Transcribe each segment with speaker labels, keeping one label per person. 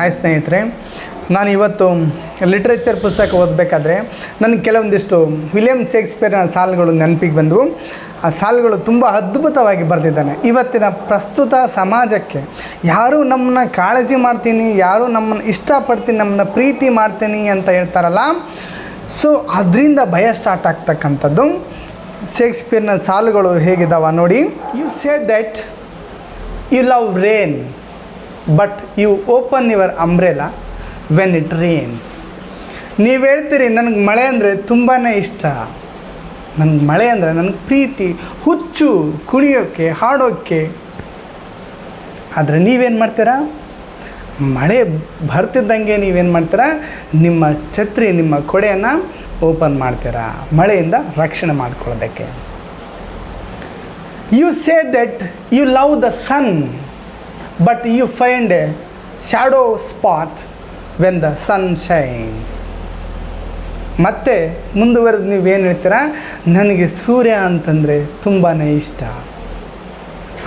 Speaker 1: ಆಯ್ ಸ್ನೇಹಿತರೆ, ನಾನು ಇವತ್ತು ಲಿಟ್ರೇಚರ್ ಪುಸ್ತಕ ಓದಬೇಕಾದ್ರೆ ನನಗೆ ಕೆಲವೊಂದಿಷ್ಟು ವಿಲಿಯಮ್ ಶೇಕ್ಸ್ಪಿಯರ್ನ ಸಾಲುಗಳು ನೆನಪಿಗೆ ಬಂದವು. ಆ ಸಾಲುಗಳು ತುಂಬ ಅದ್ಭುತವಾಗಿ ಬರೆದಿದ್ದಾನೆ. ಇವತ್ತಿನ ಪ್ರಸ್ತುತ ಸಮಾಜಕ್ಕೆ ಯಾರು ನಮ್ಮನ್ನ ಕಾಳಜಿ ಮಾಡ್ತೀನಿ, ಯಾರು ನಮ್ಮನ್ನು ಇಷ್ಟಪಡ್ತೀನಿ, ನಮ್ಮನ್ನ ಪ್ರೀತಿ ಮಾಡ್ತೀನಿ ಅಂತ ಹೇಳ್ತಾರಲ್ಲ, ಸೊ ಅದರಿಂದ ಭಯ ಸ್ಟಾರ್ಟ್ ಆಗ್ತಕ್ಕಂಥದ್ದು. ಶೇಕ್ಸ್ಪಿಯರ್ನ ಸಾಲುಗಳು ಹೇಗಿದಾವ ನೋಡಿ. You say that you love rain but you open your umbrella when it rains ನೀವು ಹೇಳ್ತೀರಿ, ನನಗೆ ಮಳೆ ಅಂದರೆ ತುಂಬಾ ಇಷ್ಟ. ನನಗೆ ಮಳೆ ಅಂದರೆ ನನಗೆ ಪ್ರೀತಿ, ಹುಚ್ಚು ಕುಣಿಯೋಕ್ಕೆ ಹಾಡೋಕ್ಕೆ ಆದರೆ ನೀವೇನು ಮಾಡ್ತೀರಾ? ಮಳೆ ಬರ್ತಿದ್ದಂಗೆ ನೀವೇನು ಮಾಡ್ತೀರಾ? ನಿಮ್ಮ ಛತ್ರಿ, ನಿಮ್ಮ ಕೊಡೆಯನ್ನು ಓಪನ್ ಮಾಡ್ತೀರಾ, ಮಳೆಯಿಂದ ರಕ್ಷಣೆ ಮಾಡ್ಕೊಳ್ಳೋದಕ್ಕೆ. You say that you love the sun but you find a shadow spot when the sun shines ಮತ್ತೆ ಮುಂದುವರೆದು ನೀವೇನು ಹೇಳ್ತೀರಾ? ನನಗೆ ಸೂರ್ಯ ಅಂತಂದರೆ ತುಂಬಾ ಇಷ್ಟ.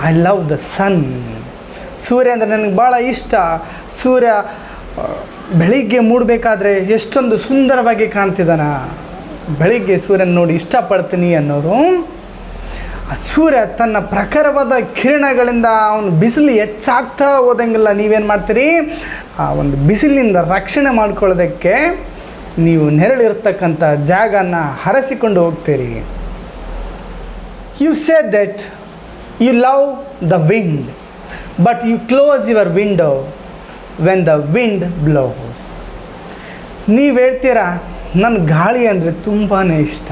Speaker 1: ಐ ಲವ್ ದ ಸನ್ ಸೂರ್ಯ ಅಂದರೆ ನನಗೆ ಭಾಳ ಇಷ್ಟ. ಸೂರ್ಯ ಬೆಳಿಗ್ಗೆ ಮೂಡಬೇಕಾದ್ರೆ ಎಷ್ಟೊಂದು ಸುಂದರವಾಗಿ ಕಾಣ್ತಿದ್ದಾನ? ಬೆಳಿಗ್ಗೆ ಸೂರ್ಯನ ನೋಡಿ ಇಷ್ಟಪಡ್ತೀನಿ ಅನ್ನೋರು ಆ ಸೂರ್ಯ ತನ್ನ ಪ್ರಖರವಾದ ಕಿರಣಗಳಿಂದ ಅವನು ಬಿಸಿಲು ಹೆಚ್ಚಾಗ್ತಾ ಹೋದಂಗೆಲ್ಲ ನೀವೇನು ಮಾಡ್ತೀರಿ? ಆ ಒಂದು ಬಿಸಿಲಿನಿಂದ ರಕ್ಷಣೆ ಮಾಡ್ಕೊಳ್ಳೋದಕ್ಕೆ ನೀವು ನೆರಳಿರ್ತಕ್ಕಂಥ ಜಾಗನ ಹರಸಿಕೊಂಡು ಹೋಗ್ತೀರಿ. You say that you love the wind but you close your window when the wind blows ನೀವು ಹೇಳ್ತೀರಾ ನನ್ನ ಗಾಳಿ ಅಂದರೆ ತುಂಬಾ ಇಷ್ಟ.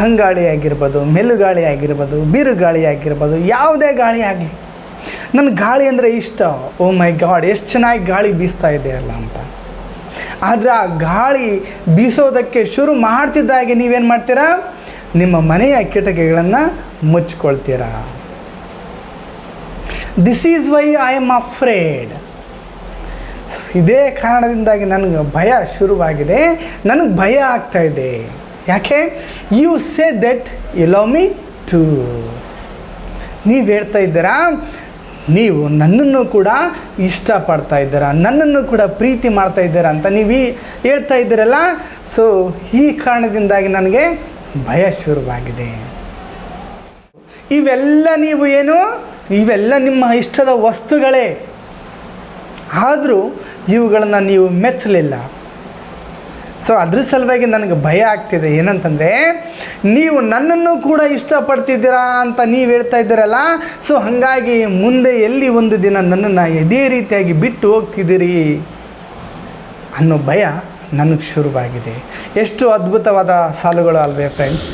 Speaker 1: ತಂಗಾಳಿ ಆಗಿರ್ಬೋದು ಮೆಲುಗಾಳಿ ಆಗಿರ್ಬೋದು ಬಿರುಗಾಳಿ ಆಗಿರ್ಬೋದು ಯಾವುದೇ ಗಾಳಿ ಆಗಲಿ. ನನ್ನ ಗಾಳಿ ಅಂದರೆ ಇಷ್ಟ. ಓ ಮೈ ಗಾಡ್, ಎಷ್ಟು ಚೆನ್ನಾಗಿ ಗಾಳಿ ಬೀಸ್ತಾ ಇದೆಯಲ್ಲ ಅಂತ. ಆದರೆ ಆ ಗಾಳಿ ಬೀಸೋದಕ್ಕೆ ಶುರು ಮಾಡ್ತಿದ್ದಾಗೆ ನೀವೇನು ಮಾಡ್ತೀರಾ? ನಿಮ್ಮ ಮನೆಯ ಕಿಟಕಿಗಳನ್ನು ಮುಚ್ಕೊಳ್ತೀರಾ? This is why I am afraid ಇದೇ ಕಾರಣದಿಂದಾಗಿ ನನಗೆ ಭಯ ಶುರುವಾಗಿದೆ. ನನಗೆ ಭಯ ಆಗ್ತಾ ಇದೆ. ಯಾಕೆ? You say that you love me too ನೀವು ಹೇಳ್ತಾ ಇದ್ದೀರಾ? ನೀವು ನನ್ನನ್ನು ಕೂಡ ಇಷ್ಟಪಡ್ತಾ ಇದ್ದೀರಾ? ನನ್ನನ್ನು ಕೂಡ ಪ್ರೀತಿ ಮಾಡ್ತಾ ಇದ್ದೀರಾ ಅಂತ ನೀವು ಹೇಳ್ತಾ ಇದ್ದೀರಲ್ಲ? ಸೊ ಈ ಕಾರಣದಿಂದಾಗಿ ನನಗೆ ಭಯ ಶುರುವಾಗಿದೆ. ಇವೆಲ್ಲ ನೀವು ಏನು? ಇವೆಲ್ಲ ನಿಮ್ಮ ಇಷ್ಟದ ವಸ್ತುಗಳೇ. ಆದರೂ ಇವುಗಳನ್ನು ನೀವು ಮೆಚ್ಚಲಿಲ್ಲ. ಸೊ ಅದ್ರ ಸಲುವಾಗಿ ನನಗೆ ಭಯ ಆಗ್ತಿದೆ. ಏನಂತಂದರೆ, ನೀವು ನನ್ನನ್ನು ಕೂಡ ಇಷ್ಟಪಡ್ತಿದ್ದೀರಾ ಅಂತ ನೀವು ಹೇಳ್ತಾ ಇದ್ದೀರಲ್ಲ ಸೊ ಹಾಗಾಗಿ ಮುಂದೆ ಎಲ್ಲಿ ಒಂದು ದಿನ ನನ್ನನ್ನು ಇದೇ ರೀತಿಯಾಗಿ ಬಿಟ್ಟು ಹೋಗ್ತಿದ್ದೀರಿ ಅನ್ನೋ ಭಯ ನನಗೆ ಶುರುವಾಗಿದೆ. ಎಷ್ಟು ಅದ್ಭುತವಾದ ಸಾಲುಗಳು ಅಲ್ವೇ ಫ್ರೆಂಡ್ಸ್